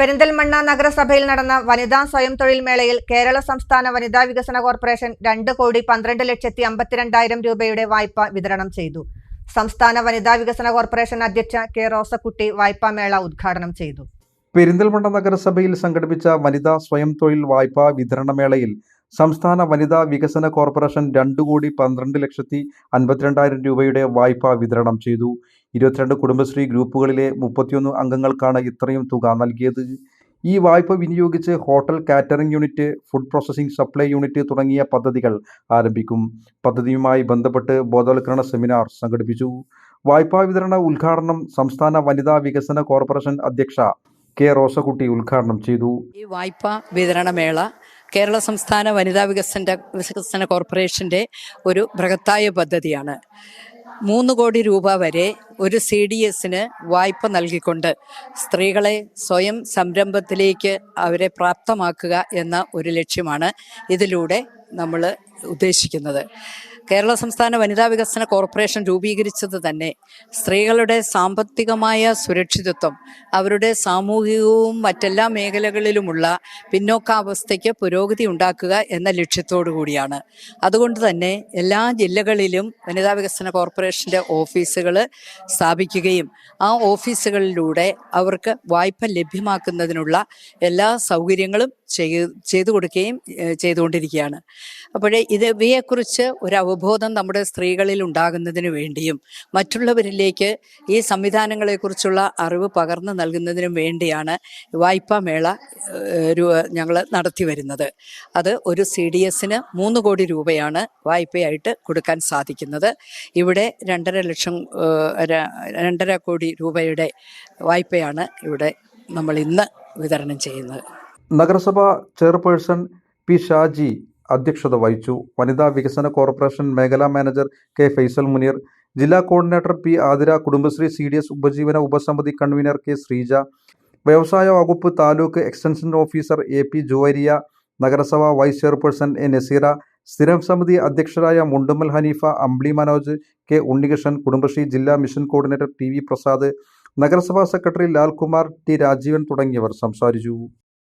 പെരിന്തൽമണ്ണ നഗരസഭയിൽ നടന്ന വനിതാ സ്വയം തൊഴിൽ മേളയിൽ കേരള സംസ്ഥാന വനിതാ വികസന കോർപ്പറേഷൻ രണ്ട് കോടി പന്ത്രണ്ട് ലക്ഷത്തി അമ്പത്തിരണ്ടായിരം രൂപയുടെ വായ്പ വിതരണം ചെയ്തു. സംസ്ഥാന വനിതാ വികസന കോർപ്പറേഷൻ അധ്യക്ഷ കെ റോസക്കുട്ടി വായ്പാ മേള ഉദ്ഘാടനം ചെയ്തു. പെരിന്തൽമണ്ണ നഗരസഭയിൽ സംഘടിപ്പിച്ച വനിതാ സ്വയം തൊഴിൽ വായ്പാ വിതരണ മേളയിൽ സംസ്ഥാന വനിതാ വികസന കോർപ്പറേഷൻ രണ്ടു കോടി പന്ത്രണ്ട് ലക്ഷത്തി അൻപത്തിരണ്ടായിരം രൂപയുടെ വായ്പ വിതരണം ചെയ്തു. ഇരുപത്തിരണ്ട് കുടുംബശ്രീ ഗ്രൂപ്പുകളിലെ മുപ്പത്തിയൊന്ന് അംഗങ്ങൾക്കാണ് ഇത്രയും തുക നൽകിയത്. ഈ വായ്പ വിനിയോഗിച്ച് hotel catering unit food processing supply unit തുടങ്ങിയ പദ്ധതികൾ ആരംഭിക്കും. പദ്ധതിയുമായി ബന്ധപ്പെട്ട് ബോധവൽക്കരണ സെമിനാർ സംഘടിപ്പിച്ചു. വായ്പാ വിതരണ ഉദ്ഘാടനം സംസ്ഥാന വനിതാ വികസന കോർപ്പറേഷൻ അധ്യക്ഷ കെ റോസക്കുട്ടി ഉദ്ഘാടനം ചെയ്തു. ഈ വായ്പാ വിതരണ മേള കേരള സംസ്ഥാന വനിതാ വികസന വികസന കോർപ്പറേഷന്റെ ഒരു ബൃഹത്തായ പദ്ധതിയാണ്. മൂന്ന് കോടി രൂപ വരെ ഒരു സി ഡി എസിന് വായ്പ നൽകിക്കൊണ്ട് സ്ത്രീകളെ സ്വയം സംരംഭത്തിലേക്ക് അവരെ പ്രാപ്തമാക്കുക എന്ന ഒരു ലക്ഷ്യമാണ് ഇതിലൂടെ നമ്മൾ ഉദ്ദേശിക്കുന്നത്. കേരള സംസ്ഥാന വനിതാ വികസന കോർപ്പറേഷൻ രൂപീകരിച്ചത് തന്നെ സ്ത്രീകളുടെ സാമ്പത്തികമായ സുരക്ഷിതത്വം അവരുടെ സാമൂഹികവും മറ്റെല്ലാ മേഖലകളിലുമുള്ള പിന്നോക്കാവസ്ഥയ്ക്ക് പുരോഗതി ഉണ്ടാക്കുക എന്ന ലക്ഷ്യത്തോടു കൂടിയാണ്. അതുകൊണ്ട് തന്നെ എല്ലാ ജില്ലകളിലും വനിതാ വികസന കോർപ്പറേഷന്റെ ഓഫീസുകൾ സ്ഥാപിക്കുകയും ആ ഓഫീസുകളിലൂടെ അവർക്ക് വായ്പ ലഭ്യമാക്കുന്നതിനുള്ള എല്ലാ സൗകര്യങ്ങളും ചെയ്തു കൊടുക്കുകയും ചെയ്തുകൊണ്ടിരിക്കുകയാണ്. അപ്പോഴേ ഇത് ഇവയെക്കുറിച്ച് ഒരു അവബോധം നമ്മുടെ സ്ത്രീകളിൽ ഉണ്ടാകുന്നതിന് വേണ്ടിയും മറ്റുള്ളവരിലേക്ക് ഈ സംവിധാനങ്ങളെക്കുറിച്ചുള്ള അറിവ് പകർന്നു നൽകുന്നതിനും വേണ്ടിയാണ് വായ്പാ മേള ഞങ്ങൾ നടത്തി വരുന്നത്. അത് ഒരു സി ഡി എസിന് മൂന്ന് കോടി രൂപയാണ് വായ്പയായിട്ട് കൊടുക്കാൻ സാധിക്കുന്നത്. ഇവിടെ രണ്ടര ലക്ഷം രണ്ടര കോടി രൂപയുടെ വായ്പയാണ് ഇവിടെ നമ്മൾ ഇന്ന് വിതരണം ചെയ്യുന്നത്. നഗരസഭ ചെയർപേഴ്സൺ പി ഷാജി അധ്യക്ഷത വഹിച്ചു. വനിതാ വികസന കോർപ്പറേഷൻ മേഖലാ മാനേജർ കെ ഫൈസൽ മുനീർ ജില്ലാ coordinator P Athira Kudumbashree C D S ഉപജീവന ഉപസമിതി കൺവീനർ കെ ശ്രീജ വ്യവസായ വകുപ്പ് taluk extension officer A P Juvairiya നഗരസഭ വൈസ് ചെയർപേഴ്സൺ എ നസീറ സ്ഥിരം സമിതി അധ്യക്ഷരായ മുണ്ടുമൽ ഹനീഫ അംബ്ലി മനോജ് കെ ഉണ്ണികൃഷ്ണൻ കുടുംബശ്രീ ജില്ലാ mission coordinator T V Prasad നഗരസഭാ സെക്രട്ടറി ലാൽകുമാർ ടി രാജീവൻ തുടങ്ങിയവർ സംസാരിച്ചു.